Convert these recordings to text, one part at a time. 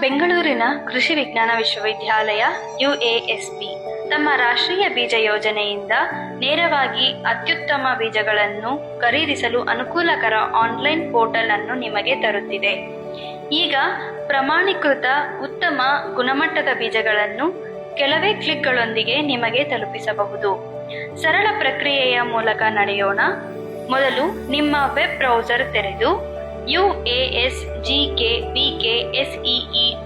ಬೆಂಗಳೂರಿನ ಕೃಷಿ ವಿಜ್ಞಾನ ವಿಶ್ವವಿದ್ಯಾಲಯ ಯುಎಎಸ್ಪಿ ತಮ್ಮ ರಾಷ್ಟ್ರೀಯ ಬೀಜ ಯೋಜನೆಯಿಂದ ನೇರವಾಗಿ ಅತ್ಯುತ್ತಮ ಬೀಜಗಳನ್ನು ಖರೀದಿಸಲು ಅನುಕೂಲಕರ ಆನ್ಲೈನ್ ಪೋರ್ಟಲ್ ಅನ್ನು ನಿಮಗೆ ತರುತ್ತಿದೆ. ಈಗ ಪ್ರಮಾಣೀಕೃತ ಉತ್ತಮ ಗುಣಮಟ್ಟದ ಬೀಜಗಳನ್ನು ಕೆಲವೇ ಕ್ಲಿಕ್ಗಳೊಂದಿಗೆ ನಿಮಗೆ ತಲುಪಿಸಬಹುದು. ಸರಳ ಪ್ರಕ್ರಿಯೆಯ ಮೂಲಕ ನಡೆಯೋಣ. ಮೊದಲು ನಿಮ್ಮ ವೆಬ್ ಬ್ರೌಸರ್ ತೆರೆದು U A S G K B K S E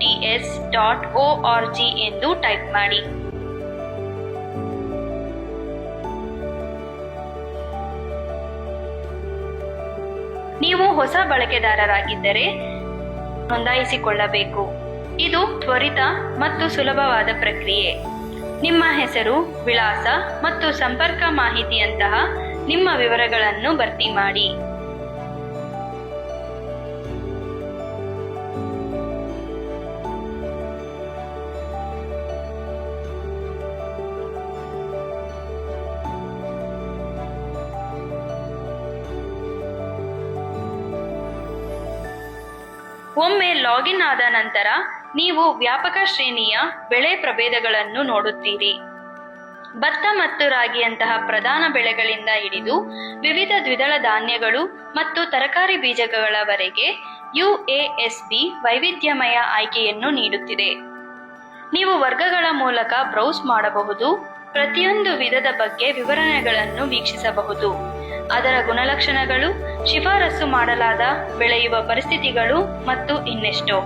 T S dot O R G ಎಂದು ಟೈಪ್ ಮಾಡಿ. ನೀವು ಹೊಸ ಬಳಕೆದಾರರಾಗಿದ್ದರೆ ನೋಂದಾಯಿಸಿಕೊಳ್ಳಬೇಕು. ಇದು ತ್ವರಿತ ಮತ್ತು ಸುಲಭವಾದ ಪ್ರಕ್ರಿಯೆ. ನಿಮ್ಮ ಹೆಸರು, ವಿಳಾಸ ಮತ್ತು ಸಂಪರ್ಕ ಮಾಹಿತಿಯಂತಹ ನಿಮ್ಮ ವಿವರಗಳನ್ನು ಭರ್ತಿ ಮಾಡಿ. ಒಮ್ಮೆ ಲಾಗಿನ್ ಆದ ನಂತರ ನೀವು ವ್ಯಾಪಕ ಶ್ರೇಣಿಯ ಬೆಳೆ ಪ್ರಭೇದಗಳನ್ನು ನೋಡುತ್ತೀರಿ. ಭತ್ತ ಮತ್ತು ರಾಗಿಯಂತಹ ಪ್ರಧಾನ ಬೆಳೆಗಳಿಂದ ಹಿಡಿದು ವಿವಿಧ ದ್ವಿದಳ ಧಾನ್ಯಗಳು ಮತ್ತು ತರಕಾರಿ ಬೀಜಗಳವರೆಗೆ ಯುಎಎಸ್ಬಿ ವೈವಿಧ್ಯಮಯ ಆಯ್ಕೆಯನ್ನು ನೀಡುತ್ತಿದೆ. ನೀವು ವರ್ಗಗಳ ಮೂಲಕ ಬ್ರೌಸ್ ಮಾಡಬಹುದು, ಪ್ರತಿಯೊಂದು ವಿಧದ ಬಗ್ಗೆ ವಿವರಣೆಗಳನ್ನು ವೀಕ್ಷಿಸಬಹುದು. ಅದರ ಗುಣಲಕ್ಷಣಗಳು, ಶಿಫಾರಸು ಮಾಡಲಾದ, ಬೆಳೆಯುವ ಪರಿಸ್ಥಿತಿಗಳು ಮತ್ತು ಇನ್ನೆಷ್ಟೋ.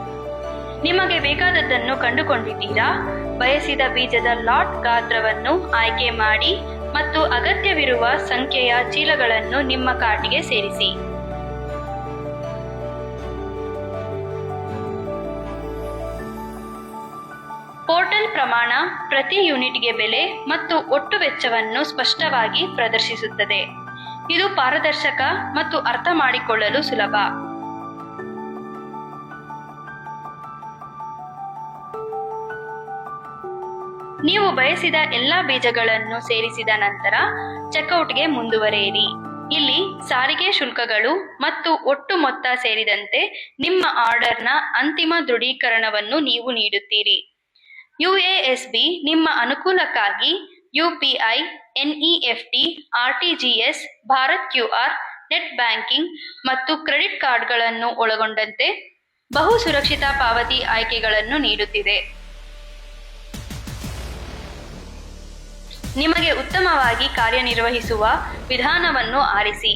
ನಿಮಗೆ ಬೇಕಾದದ್ದನ್ನು ಕಂಡುಕೊಂಡಿದ್ದೀರಾ? ಬಯಸಿದ ಬೀಜದ ಲಾಟ್ ಗಾತ್ರವನ್ನು ಆಯ್ಕೆ ಮಾಡಿ ಮತ್ತು ಅಗತ್ಯವಿರುವ ಸಂಖ್ಯೆಯ ಚೀಲಗಳನ್ನು ನಿಮ್ಮ ಕಾರ್ಟಿಗೆ ಸೇರಿಸಿ. ಪೋರ್ಟಲ್ ಪ್ರಮಾಣ ಪ್ರತಿ ಯೂನಿಟ್ಗೆ ಬೆಲೆ ಮತ್ತು ಒಟ್ಟು ವೆಚ್ಚವನ್ನು ಸ್ಪಷ್ಟವಾಗಿ ಪ್ರದರ್ಶಿಸುತ್ತದೆ. ಇದು ಪಾರದರ್ಶಕ ಮತ್ತು ಅರ್ಥ ಮಾಡಿಕೊಳ್ಳಲು ಸುಲಭ. ನೀವು ಬಯಸಿದ ಎಲ್ಲಾ ಬೀಜಗಳನ್ನು ಸೇರಿಸಿದ ನಂತರ ಚೆಕ್ಔಟ್ಗೆ ಮುಂದುವರೆಯಿರಿ. ಇಲ್ಲಿ ಸಾರಿಗೆ ಶುಲ್ಕಗಳು ಮತ್ತು ಒಟ್ಟು ಮೊತ್ತ ಸೇರಿದಂತೆ ನಿಮ್ಮ ಆರ್ಡರ್ನ ಅಂತಿಮ ದೃಢೀಕರಣವನ್ನು ನೀವು ನೀಡುತ್ತೀರಿ. ಯುಎಎಸ್ಬಿ ನಿಮ್ಮ ಅನುಕೂಲಕ್ಕಾಗಿ UPI NEFT RTGS Bharat QR net banking ಮತ್ತು ಕ್ರೆಡಿಟ್ ಕಾರ್ಡ್ಗಳನ್ನು ಒಳಗೊಂಡಂತೆ ಬಹು ಸುರಕ್ಷಿತ ಪಾವತಿ ಆಯ್ಕೆಗಳನ್ನು ನೀಡುತ್ತಿದೆ. ನಿಮಗೆ ಉತ್ತಮವಾಗಿ ಕಾರ್ಯನಿರ್ವಹಿಸುವ ವಿಧಾನವನ್ನು ಆರಿಸಿ.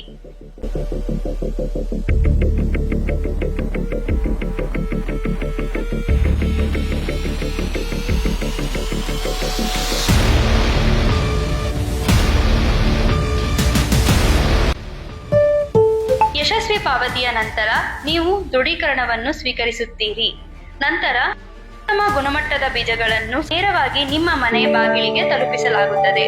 ಯಶಸ್ವಿ ಪಾವತಿಯ ನಂತರ ನೀವು ದೃಢೀಕರಣವನ್ನು ಸ್ವೀಕರಿಸುತ್ತೀರಿ. ನಂತರ ಉತ್ತಮ ಗುಣಮಟ್ಟದ ಬೀಜಗಳನ್ನು ನೇರವಾಗಿ ನಿಮ್ಮ ಮನೆ ಬಾಗಿಲಿಗೆ ತಲುಪಿಸಲಾಗುತ್ತದೆ.